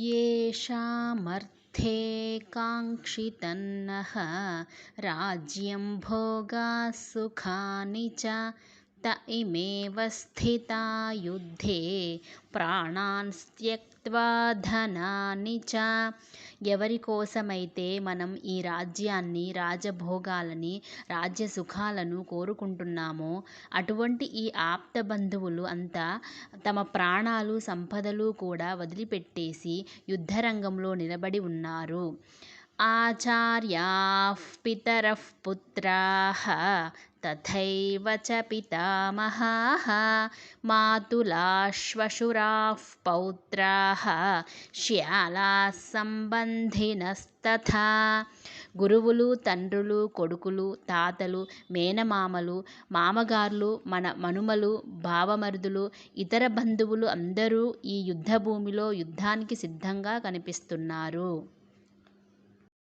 येषामर्थे काङ्क्षितन्नः राज्यं भोगाः सुखानि च त इमेव स्थिता युद्धे ప్రాణాన్ త్యక్త్వా ధనాని చ ఎవరి కోసమైతే మనం ఈ రాజ్యాన్ని రాజభోగాలని రాజ్య సుఖాలను కోరుకుంటున్నామో అటువంటి ఈ ఆప్త బంధువులు అంతా తమ ప్రాణాలు సంపదలు కూడా వదిలిపెట్టేసి యుద్ధరంగంలో నిలబడి ఉన్నారు ఆచార్యాः పితరः పుత్రాः తథైవ చ పితామహాः మాతులాశ్వశురాः పౌత్రాः శ్యాలాः సంబంధినస్తథా. గురువులు తండ్రులు కొడుకులు తాతలు మేనమామలు మామగార్లు మన మనుమలు బావమరుదులు ఇతర బంధువులు అందరూ ఈ యుద్ధభూమిలో యుద్ధానికి సిద్ధంగా కనిపిస్తున్నారు.